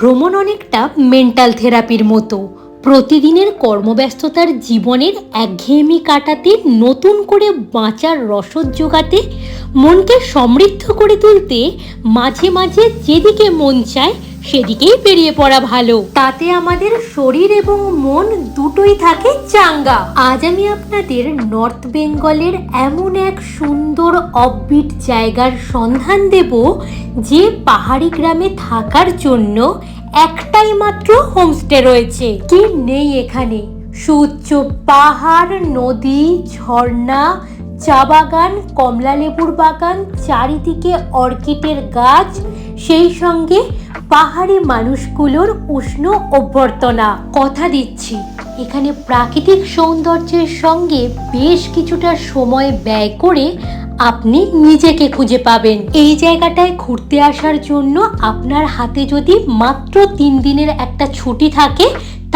ভ্রমণ অনেকটা মেন্টাল থেরাপির মতো। প্রতিদিনের কর্মব্যস্ততার জীবনের একঘেয়েমি কাটাতে, নতুন করে বাঁচার রসদ জোগাতে, মনকে সমৃদ্ধ করে তুলতে, মাঝে মাঝে যেদিকে মন চায় সেদিকেই বেরিয়ে পড়া ভালো। তাতে আমাদের শরীর এবং মন দুটোই থাকে চাঙ্গা। আজ আমি আপনাদের নর্থ বেঙ্গলের এমন এক সুন্দর অফবিট জায়গার সন্ধান দেব, যে পাহাড়ি গ্রামে থাকার জন্য একটাই মাত্র হোমস্টে রয়েছে। কি নেই এখানে? সুউচ্চ পাহাড়, নদী, ঝর্ণা চা বাগান, কমলা লেবুর বাগান, চারিদিকে অর্কিডের গাছ, সেই সঙ্গে পাহাড়ি মানুষগুলোর উষ্ণ অভ্যর্থনা। কথা দিচ্ছি, এখানে প্রাকৃতিক সৌন্দর্যের সঙ্গে বেশ কিছুটা সময় ব্যয় করে আপনি নিজেকে খুঁজে পাবেন। এই জায়গাটায় ঘুরতে আসার জন্য আপনার হাতে যদি মাত্র তিন দিনের একটা ছুটি থাকে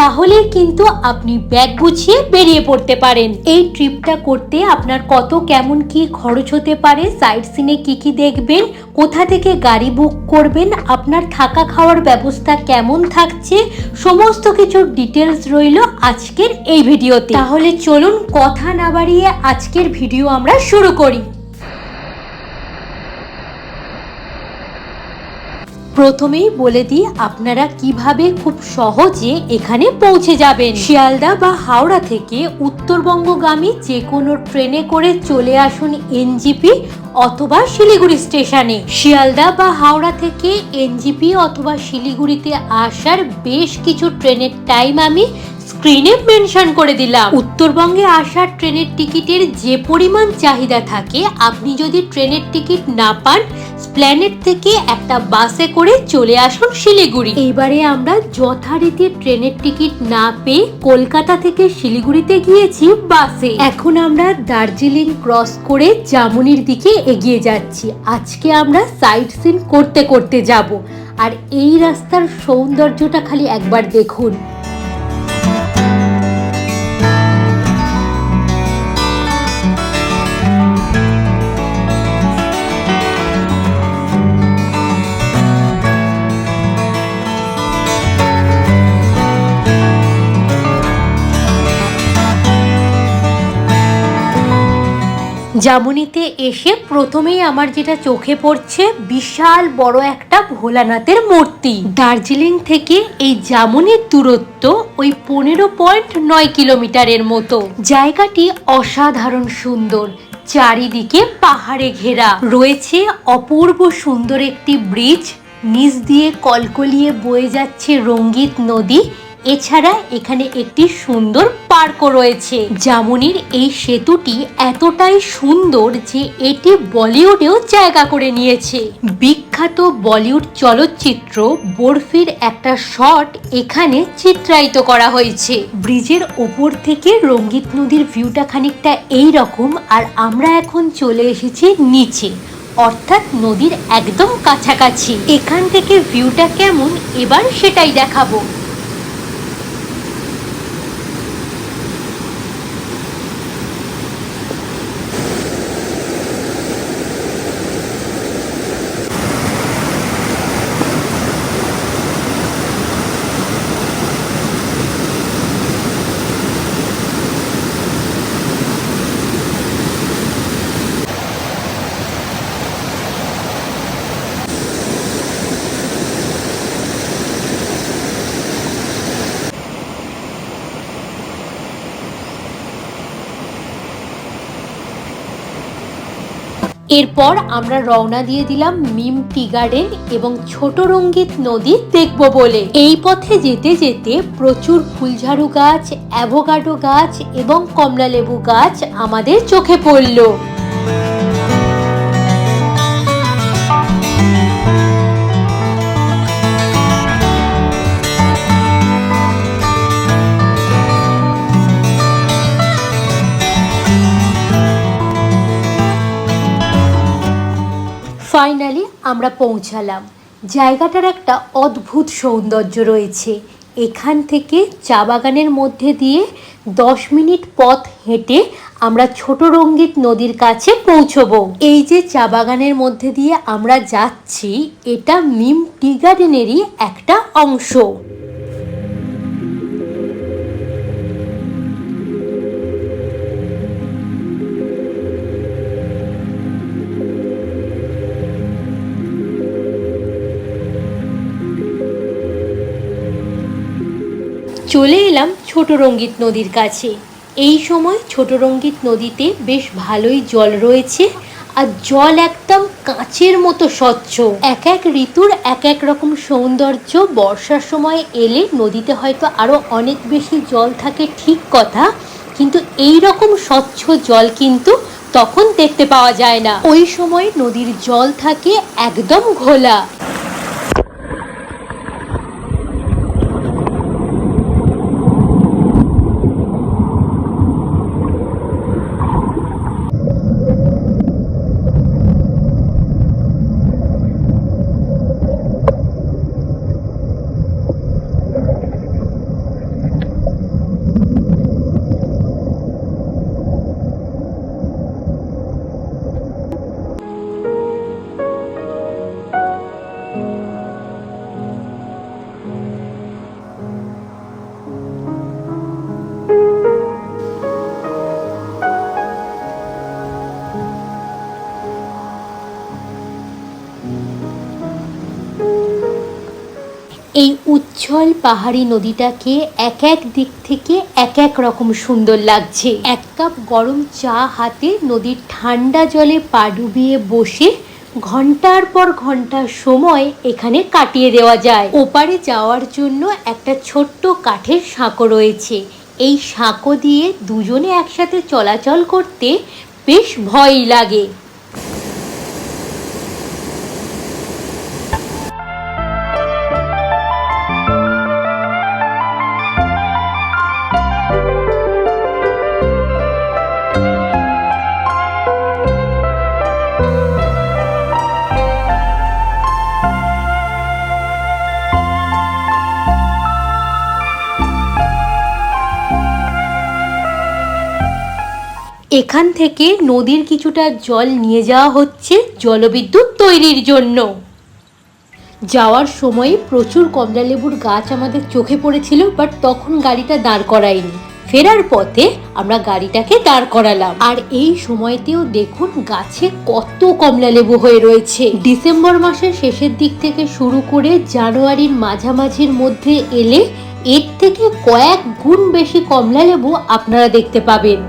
তাহলে কিন্তু আপনি ব্যাগ গুছিয়ে বেরিয়ে পড়তে পারেন। এই ট্রিপটা করতে আপনার কত কেমন কি খরচ হতে পারে, সাইট সিনে কি কি দেখবেন, কোথা থেকে গাড়ি বুক করবেন, আপনার থাকা খাওয়ার ব্যবস্থা কেমন থাকছে, সমস্ত কিছুর ডিটেলস রইল আজকের এই ভিডিওতে। তাহলে চলুন কথা না বাড়িয়ে আজকের ভিডিও আমরা শুরু করি। প্রথমেই বলে দিই, আপনারা কীভাবে খুব সহজে এখানে পৌঁছে যাবেন। শিয়ালদা বা হাওড়া থেকে উত্তরবঙ্গগামী যে কোনো ট্রেনে করে চলে আসুন এনজিপি অথবা শিলিগুড়ি স্টেশনে। শিয়ালদা বা হাওড়া থেকে এনজিপি অথবা শিলিগুড়িতে আসার বেশ কিছু ট্রেনের টাইম আমি স্ক্রিনে মেনশন করে দিলাম। উত্তরবঙ্গে আসার ট্রেনের টিকিটের যে পরিমাণ চাহিদা থাকে, আপনি যদি ট্রেনের টিকিট না পান প্ল্যানেট থেকে একটা বাসে করে চলে আসুন শিলিগুড়ি। এইবারে আমরা যথারীতি ট্রেনের টিকিট না পেয়ে কলকাতা থেকে শিলিগুড়িতে গিয়েছি বাসে এখন আমরা দার্জিলিং ক্রস করে জামুনির দিকে এগিয়ে যাচ্ছি। আজকে আমরা সাইট সিন করতে করতে যাব। আর এই রাস্তার সৌন্দর্যটা খালি একবার দেখুন। জামুনিতে এসে প্রথমেই আমার যেটা চোখে পড়ছে বিশাল বড় একটা ভোলানাথের মূর্তি। দার্জিলিং থেকে এই জামুনির দূরত্ব ওই পনেরো পয়েন্ট নয় কিলোমিটারের মতো। জায়গাটি অসাধারণ সুন্দর, চারিদিকে পাহাড়ে ঘেরা। রয়েছে অপূর্ব সুন্দর একটি ব্রিজ, নিচ দিয়ে কলকলিয়ে বয়ে যাচ্ছে রঙ্গিত নদী এছাড়া এখানে একটি সুন্দর পার্কও রয়েছে। জামুনির এই সেতুটি এতটাই সুন্দর যে এটি বলিউডেও জায়গা করে নিয়েছে। বিখ্যাত বলিউড চলচ্চিত্র বরফির একটা শট এখানে চিত্রায়িত করা হয়েছে। ব্রিজের ওপর থেকে রঙ্গিত নদীর ভিউটা খানিকটা এই রকম আর আমরা এখন চলে এসেছি নিচে। অর্থাৎ নদীর একদম কাছাকাছি। এখান থেকে ভিউটা কেমন এবার সেটাই দেখাবো। এরপর আমরা রওনা দিয়ে দিলাম মিম টি গার্ডেন এবং ছোট রঙ্গিত নদী দেখব বলে। এই পথে যেতে যেতে প্রচুর ফুলঝাড়ু গাছ অ্যাভোকাডো গাছ এবং কমলালেবু গাছ আমাদের চোখে পড়ল। আমরা পৌঁছালাম। জায়গাটার একটা অদ্ভুত সৌন্দর্য রয়েছে। এখান থেকে চা বাগানের মধ্যে দিয়ে দশ মিনিট পথ হেঁটে আমরা ছোট রঙ্গিত নদীর কাছে পৌঁছব। এই যে চা বাগানের মধ্যে দিয়ে আমরা যাচ্ছি, এটা মিম টি গার্ডেনেরই একটা অংশ। চলে এলাম ছোট রঙ্গিত নদীর কাছে। এই সময় ছোট রঙ্গিত নদীতে বেশ ভালোই জল রয়েছে আর জল একদম কাঁচের মতো স্বচ্ছ। এক এক ঋতুর এক এক রকম সৌন্দর্য বর্ষার সময় এলে নদীতে হয়তো আরও অনেক বেশি জল থাকে ঠিক কথা, কিন্তু এই রকম স্বচ্ছ জল কিন্তু তখন দেখতে পাওয়া যায় না। ওই সময় নদীর জল থাকে একদম ঘোলা। উচ্ছল পাহাড়ি নদীটাকে এক এক দিক থেকে এক এক রকম সুন্দর লাগছে। এক কাপ গরম চা হাতে নদীর ঠান্ডা জলে পা ডুবিয়ে বসে ঘণ্টার পর ঘণ্টা সময় এখানে কাটিয়ে দেওয়া যায়। ওপারে যাওয়ার জন্য একটা ছোট্ট কাঠের সাঁকো রয়েছে। এই সাঁকো দিয়ে দুজনে একসাথে চলাচল করতে বেশ ভয় লাগে। এখান থেকে নদীর কিছুটা জল নিয়ে যাওয়া হচ্ছে জলবিদ্যুৎ তৈরির জন্য। যাওয়ার সময় প্রচুর কমলালেবুর গাছ আমাদের চোখে পড়েছিল বাট তখন গাড়িটা দাঁড় করাইনি ফেরার পথে আমরা গাড়িটাকে দাঁড় করালাম। আর এই সময়তেও দেখুন গাছে কত কমলালেবু হয়ে রয়েছে। ডিসেম্বর মাসের শেষের দিক থেকে শুরু করে জানুয়ারির মাঝামাঝির মধ্যে এলে এর থেকে কয়েক গুণ বেশি কমলালেবু আপনারা দেখতে পাবেন।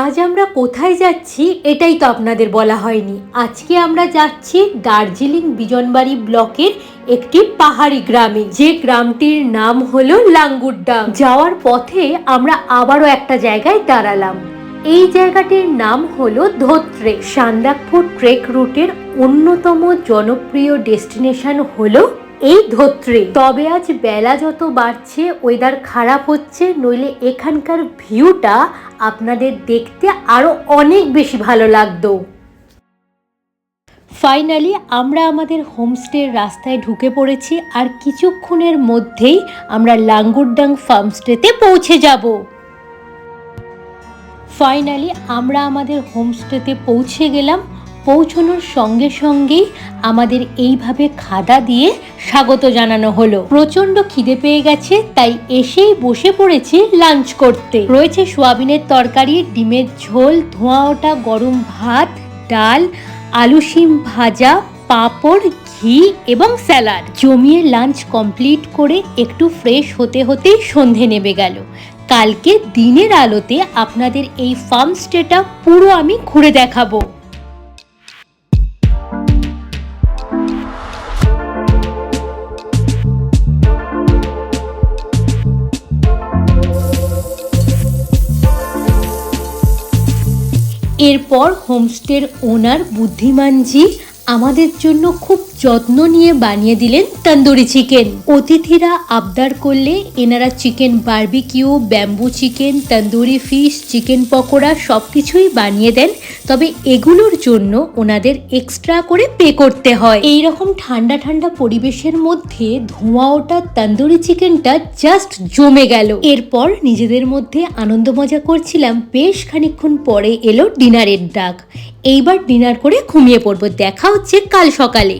আজ আমরা কোথায় যাচ্ছি এটাই তো আপনাদের বলা হয়নি। আজকে আমরা যাচ্ছি দার্জিলিং বিজনবাড়ি ব্লকের একটি পাহাড়ি গ্রামে। যে গ্রামটির নাম হলো লাঙ্গুরডাং যাওয়ার পথে আমরা আবারও একটা জায়গায় দাঁড়ালাম। এই জায়গাটির নাম হলো ধোত্রে। সান্দাকপুর ট্রেক রুটের অন্যতম জনপ্রিয় ডেস্টিনেশন হলো এই ধোত্রে। তবে আজ বেলা যত বাড়ছে ওয়েদার খারাপ হচ্ছে, নইলে এখানকার ভিউটা আপনাদের দেখতে আরও অনেক বেশি ভালো লাগতো। ফাইনালি আমরা আমাদের হোমস্টের রাস্তায় ঢুকে পড়েছি আর কিছুক্ষণের মধ্যেই আমরা লাঙ্গুরডাং ফার্মস্টেতে পৌঁছে যাব। ফাইনালি আমরা আমাদের হোমস্টেতে পৌঁছে গেলাম। পৌঁছানোর সঙ্গে সঙ্গেই আমাদের এইভাবে খাদা দিয়ে স্বাগত জানানো হলো। প্রচণ্ড খিদে পেয়ে গেছে, তাই এসেই বসে পড়েছি লাঞ্চ করতে। রয়েছে সোয়াবিনের তরকারি, ডিমের ঝোল, ধোঁয়া ওঠা গরম ভাত, ডাল, আলু শিম ভাজা, পাঁপড়, ঘি এবং স্যালাড। জমিয়ে লাঞ্চ কমপ্লিট করে একটু ফ্রেশ হতে হতেই সন্ধে নেমে গেল। কালকে দিনের আলোতে আপনাদের এই ফার্ম স্টেটা পুরো আমি ঘুরে দেখাবো। এরপর হোমস্টের ওনার বুদ্ধিমানজি আমাদের জন্য খুব যত্ন নিয়ে বানিয়ে দিলেন তন্দুরি চিকেন। অতিথিরা আবদার করলে এনারা chicken barbecue, bamboo chicken, tandoori fish, chicken pakora সব কিছুই বানিয়ে দেন। তবে এগুলোর জন্য ওনাদের এক্সট্রা করে পে করতে হয়। এই রকম ঠান্ডা ঠান্ডা পরিবেশের মধ্যে ধোঁয়া ওঠা তন্দুরি চিকেনটা জাস্ট জমে গেল। এরপর নিজেদের মধ্যে আনন্দ মজা করছিলাম। বেশ খানিকক্ষণ পরে এলো ডিনারের ডাক। এইবার ডিনার করে ঘুমিয়ে পড়ব। দেখা হচ্ছে কাল সকালে।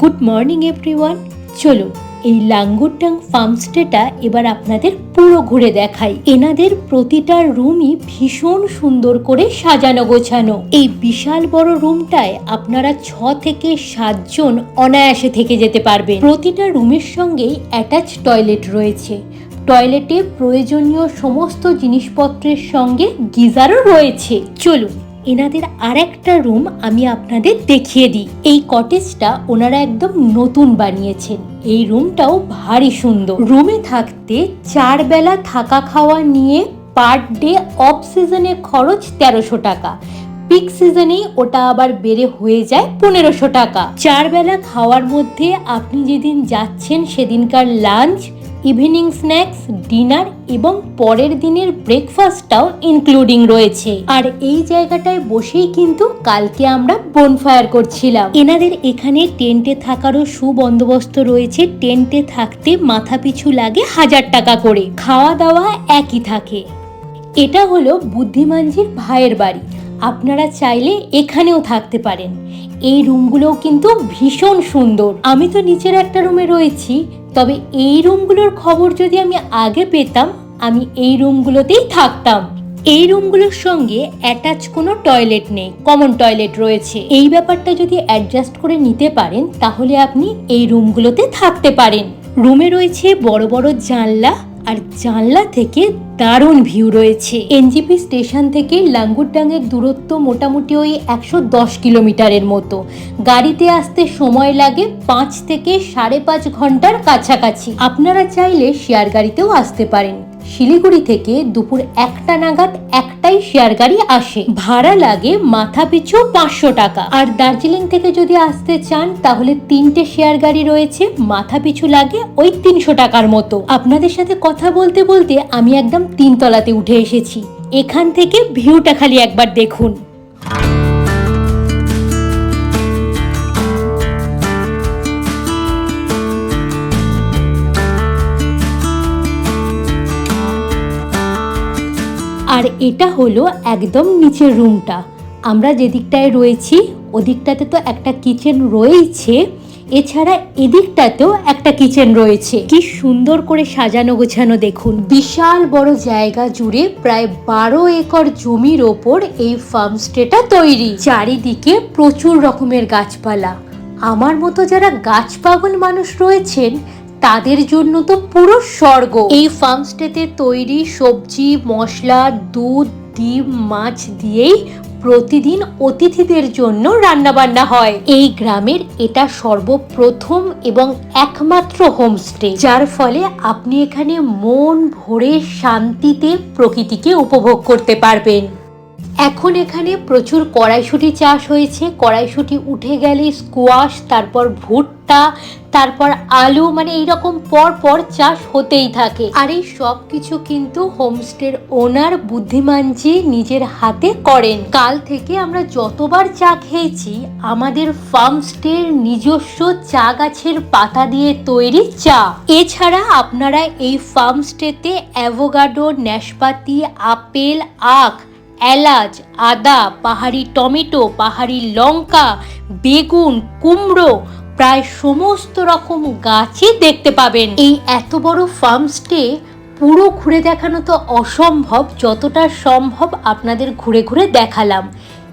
Good morning, everyone. চলো, এই লাঙ্গুরটাং ফার্মস্টেটা এবার আপনাদের পুরো ঘুরে দেখাই। এনাদের প্রতিটা রুমই ভীষণ সুন্দর করে সাজানো গোছানো। এই বিশাল বড় রুমটায় আপনারা ছ থেকে সাতজন অনায়াসে থেকে যেতে পারবেন। প্রতিটা রুমের সঙ্গেই অ্যাটাচ টয়লেট রয়েছে। টয়লেটে প্রয়োজনীয় সমস্ত জিনিসপত্রের সঙ্গে গিজারও রয়েছে। চলুন এনাদের আরেকটা রুম আমি আপনাদের দেখিয়ে দিই। এই কটেজটা ওনারা একদম নতুন বানিয়েছেন। এই রুমটাও ভারী সুন্দর। রুমে থাকতে চার বেলা থাকা খাওয়া নিয়ে পার ডে অফ সিজনে খরচ তেরোশো টাকা। পিক সিজনেই ওটা আবার বেড়ে হয়ে যায় পনেরোশো টাকা। চার বেলা খাওয়ার মধ্যে আপনি যেদিন যাচ্ছেন সেদিনকার লাঞ্চ ইভিনিং স্ন্যাক্স, ডিনার এবং পরের দিনের ব্রেকফাস্টটাও ইনক্লুডিং রয়েছে। আর এই জায়গাটায় বসেই কিন্তু কালকে আমরা বনফায়ার করছিলাম। এনাদের এখানে টেন্টে থাকারও সুবন্দোবস্ত রয়েছে। টেন্টে থাকতে মাথা পিছু লাগে হাজার টাকা করে। খাওয়া দাওয়া একই থাকে। এটা হলো বুদ্ধিমানজির ভাইয়ের বাড়ি। আপনারা চাইলে এখানেও থাকতে পারেন। এই রুমগুলোও কিন্তু ভীষণ সুন্দর। আমি তো নিচের একটা রুমে রয়েছি, তবে এই রুমগুলোর খবর যদি আমি আগে পেতাম, আমি এই রুমগুলোতেই থাকতাম। এই রুমগুলোর সঙ্গে অ্যাটাচ কোনো টয়লেট নেই, কমন টয়লেট রয়েছে। এই ব্যাপারটা যদি অ্যাডজাস্ট করে নিতে পারেন, তাহলে আপনি এই রুমগুলোতে থাকতে পারেন। রুমে রয়েছে বড় বড় জানলা আর জানলা থেকে দারুণ ভিউ রয়েছে। এনজিপি স্টেশন থেকে লাঙ্গুরডাঙ্গের দূরত্ব মোটামুটি ওই একশো দশ কিলোমিটারের মতো। গাড়িতে আসতে সময় লাগে পাঁচ থেকে সাড়ে পাঁচ ঘণ্টার কাছাকাছি। আপনারা চাইলে শেয়ার গাড়িতেও আসতে পারেন। শিলিগুড়ি থেকে দুপুর একটা নাগাদ একটাই শেয়ার গাড়ি আসে। ভাড়া লাগে মাথা পিছু পাঁচশো টাকা। আর দার্জিলিং থেকে যদি আসতে চান, তাহলে তিনটে শেয়ার গাড়ি রয়েছে, মাথা পিছু লাগে ওই তিনশো টাকার মতো। আপনাদের সাথে কথা বলতে বলতে আমি একদম তিনতলাতে উঠে এসেছি। এখান থেকে ভিউটা খালি একবার দেখুন। আর এটা হলো একদম নিচের রুমটা। আমরা যেদিকটায় রয়েছি, ওদিকটাতে তো একটা কিচেন রয়েইছে, এছাড়া এদিকটাতেও একটা কিচেন রয়েছে। কি সুন্দর করে সাজানো গোছানো দেখুন। বিশাল বড় জায়গা জুড়ে প্রায় বারো একর জমির ওপর এই ফার্ম ফার্মস্টেটা তৈরি। চারিদিকে প্রচুর রকমের গাছপালা। আমার মতো যারা গাছ পাগল মানুষ রয়েছেন তাদের জন্য তো পুরো স্বর্গ। এই ফার্মস্টেতে তৈরি সবজি, মশলা, দুধ, ডিম, মাছ দিয়েই প্রতিদিন অতিথিদের জন্য রান্নাবান্না হয়। এই গ্রামের এটা সর্বপ্রথম এবং একমাত্র হোমস্টে যার ফলে আপনি এখানে মন ভরে শান্তিতে প্রকৃতিকে উপভোগ করতে পারবেন। এখন এখানে প্রচুর কড়াইশুটি চাষ হয়েছে। কড়াইশুটি উঠে গেলে স্কোয়াশ তারপর ভুট্টা তারপর আলু মানে এইরকম পর পর চাষ হতেই থাকে। আর এই সব কিছু কিন্তু হোমস্টের ওনার বুদ্ধিমানজি নিজের হাতে করেন। কাল থেকে আমরা যতবার চা খেয়েছি, আমাদের ফার্মস্টের নিজস্ব চা গাছের পাতা দিয়ে তৈরি চা। এছাড়া আপনারা এই ফার্মস্টেতে অ্যাভোগাডো, ন্যাশপাতি, আপেল, আখ, এলাচ, আদা, পাহাড়ি টমেটো, পাহাড়ি লঙ্কা, বেগুন, কুমড়ো প্রায় সমস্ত রকম গাছই দেখতে পাবেন। এই এত বড় ফার্ম স্টে পুরো ঘুরে দেখানো তো অসম্ভব, যতটা সম্ভব আপনাদের ঘুরে ঘুরে দেখালাম।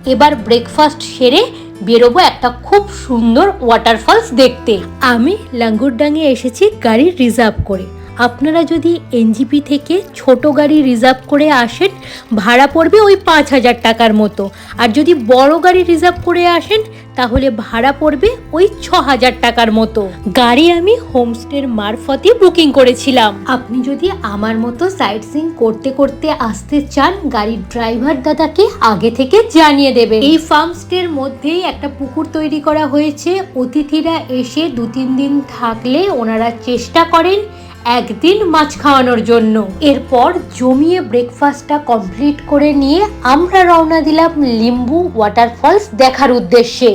এবার ব্রেকফাস্ট সেরে বেরোবো একটা খুব সুন্দর ওয়াটারফলস দেখতে। আমি লাঙ্গুরডাঙ্গে এসেছি গাড়ি রিজার্ভ করে। আপনারা যদি এনজিপি থেকে ছোট গাড়ি রিজার্ভ করে আসেন, ভাড়া পড়বে ওই পাঁচ হাজার টাকার মতো। আর যদি বড় গাড়ি রিজার্ভ করে আসেন, তাহলে ভাড়া পড়বে ওই ছ হাজার টাকার মতো। গাড়ি আমি হোমস্টের মারফতে বুকিং করেছিলাম। আপনি যদি আমার মতো সাইট সিং করতে করতে আসতে চান, গাড়ির ড্রাইভার দাদাকে আগে থেকে জানিয়ে দেবেন। এই ফার্ম স্টের মধ্যেই একটা পুকুর তৈরি করা হয়েছে। অতিথিরা এসে দু তিন দিন থাকলে ওনারা চেষ্টা করেন একদিন মাছ খাওয়ানোর জন্য। এরপর জমিয়ে ব্রেকফাস্টটা কমপ্লিট করে নিয়ে আমরা রওনা দিলাম লিম্বু ওয়াটারফলস দেখার উদ্দেশ্যে।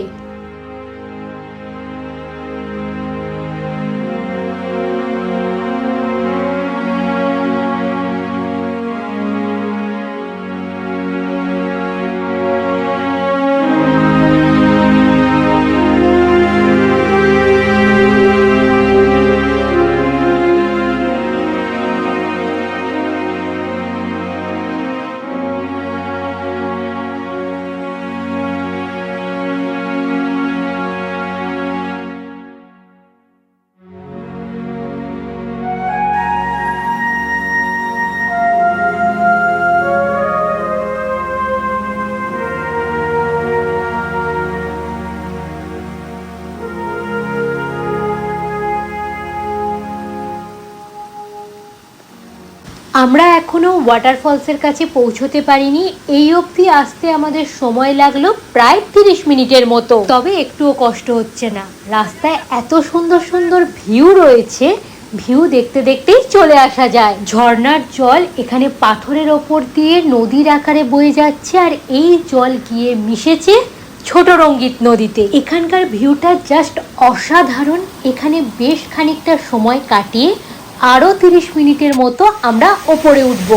আমরা এখনও ওয়াটারফলসের কাছে পৌঁছতে পারিনি। এই অবধি আসতে আমাদের সময় লাগল প্রায় তিরিশ মিনিটের মতো। তবে একটুও কষ্ট হচ্ছে না। রাস্তায় এত সুন্দর সুন্দর ভিউ রয়েছে। ভিউ দেখতে দেখতেই চলে আসা যায়। ঝর্ণার জল এখানে পাথরের ওপর দিয়ে নদীর আকারে বয়ে যাচ্ছে আর এই জল গিয়ে মিশেছে ছোট রঙ্গিত নদীতে। এখানকার ভিউটা জাস্ট অসাধারণ। এখানে বেশ খানিকটা সময় কাটিয়ে আরও তিরিশ মিনিটের মতো আমরা ওপরে উঠব।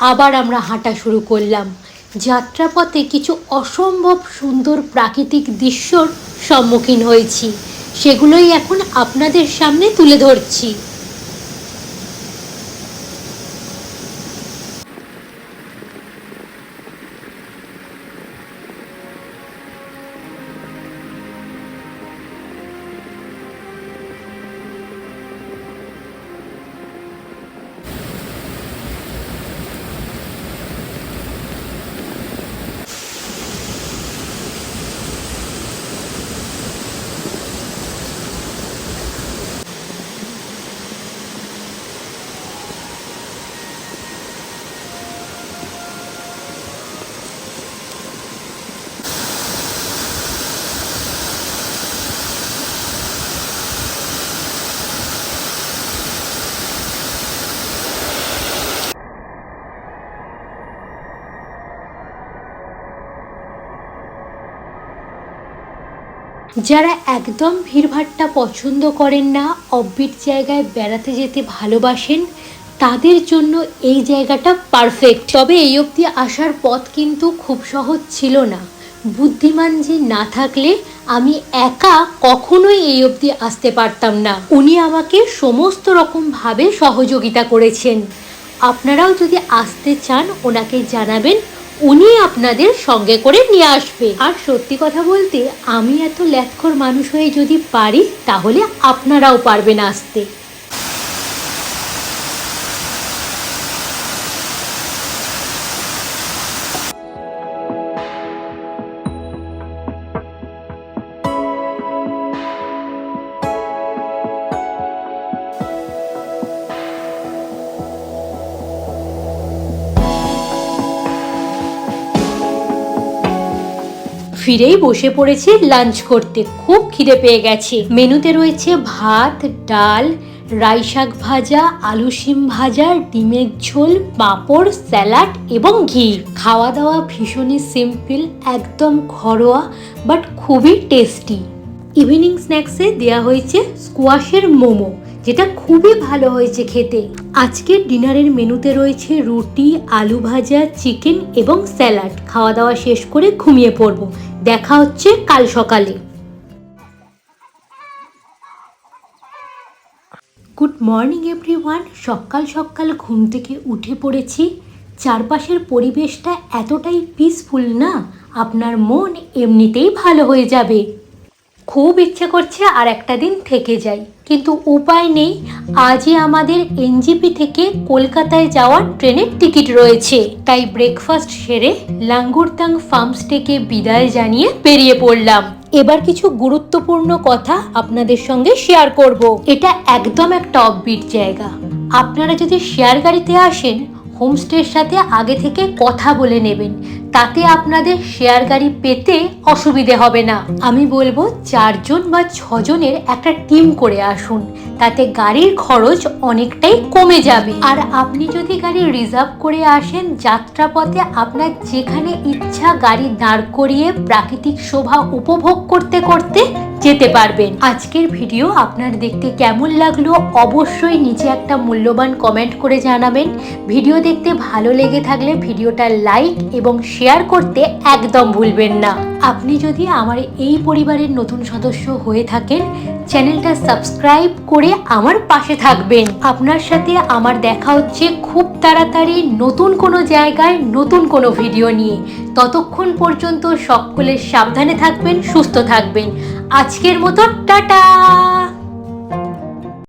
আবার আমরা হাঁটা শুরু করলাম। যাত্রাপথে কিছু অসম্ভব সুন্দর প্রাকৃতিক দৃশ্যর সম্মুখীন হয়েছি। সেগুলোই এখন আপনাদের সামনে তুলে ধরছি। যারা একদম ভিড়ভাট্টা পছন্দ করেন না অফবিট জায়গায় বেড়াতে যেতে ভালোবাসেন, তাদের জন্য এই জায়গাটা পারফেক্ট তবে এই অবধি আসার পথ কিন্তু খুব সহজ ছিল না। বুদ্ধিমান যে না থাকলে আমি একা কখনোই এই অবধি আসতে পারতাম না। উনি আমাকে সমস্ত রকমভাবে সহযোগিতা করেছেন। আপনারাও যদি আসতে চান, ওনাকে জানাবেন। উনি আপনাদের সঙ্গে করে নিয়ে আসবে। আর সত্যি কথা বলতে, আমি এত ল্যাথখোর মানুষ হয়ে যদি পারি, তাহলে আপনারাও পারবেন আসতে। ফিরেই বসে পড়েছি লাঞ্চ করতে। খুব খিদে পেয়ে গেছে। মেনুতে রয়েছে ভাত, ডাল, রাই শাক ভাজা, আলু শিম ভাজা, ডিমের ঝোল, পাঁপড়, স্যালাড এবং ঘি। খাওয়া দাওয়া ভীষণই সিম্পল একদম ঘরোয়া বাট খুবই টেস্টি ইভিনিং স্ন্যাক্সে দেওয়া হয়েছে স্কোয়াশের মোমো। যেটা খুবই ভালো হয়েছে খেতে। আজকের ডিনারের মেনুতে রয়েছে রুটি, আলু ভাজা, চিকেন এবং স্যালাড। খাওয়া দাওয়া শেষ করে ঘুমিয়ে পড়ব। দেখা হচ্ছে কাল সকালে। Good morning, everyone. সকাল সকাল ঘুম থেকে উঠে পড়েছি। চারপাশের পরিবেশটা এতটাই পিসফুল না, আপনার মন এমনিতেই ভালো হয়ে যাবে। খুব ইচ্ছে করছে আর একটা দিন থেকে যাই। কিন্তু উপায় নেই, আজই আমাদের এনজিপি থেকে কলকাতায় যাওয়ার ট্রেনের টিকিট রয়েছে। তাই ব্রেকফাস্ট সেরে লাঙ্গুরতাং ফার্মস্টেকে বিদায় জানিয়ে বেরিয়ে পড়লাম। এবার কিছু গুরুত্বপূর্ণ কথা আপনাদের সঙ্গে শেয়ার করব। এটা একদম একটা অফবিট জায়গা। আপনারা যদি শেয়ার গাড়িতে আসেন, হোমস্টের সাথে আগে থেকে কথা বলে নেবেন। তাতে আপনাদের শেয়ার গাড়ি পেতে অসুবিধে হবে না। আমি বলব চারজন বা ছজনের একটা টিম করে আসুন। তাতে গাড়ির খরচ অনেকটাই কমে যাবে। আর আপনি যদি গাড়ি রিজার্ভ করে আসেন, যাত্রাপথে আপনার যেখানে ইচ্ছা গাড়ি দাঁড় করিয়ে প্রাকৃতিক শোভা উপভোগ করতে করতে যেতে পারবেন। আজকের ভিডিও আপনার দেখতে কেমন লাগল অবশ্যই নিচে একটা মূল্যবান কমেন্ট করে জানাবেন। ভিডিও দেখতে ভালো লেগে থাকলে ভিডিওটা লাইক এবং শেয়ার করতে একদম ভুলবেন না। আপনি যদি আমার এই পরিবারের নতুন সদস্য হয়ে থাকেন, চ্যানেলটা সাবস্ক্রাইব করে আমার পাশে থাকবেন। আপনার সাথে আমার দেখা হচ্ছে খুব তাড়াতাড়ি নতুন কোনো জায়গায়, নতুন কোনো ভিডিও নিয়ে। ততক্ষণ পর্যন্ত সকলে সাবধানে থাকবেন, সুস্থ থাকবেন। আজকের মতো টাটা!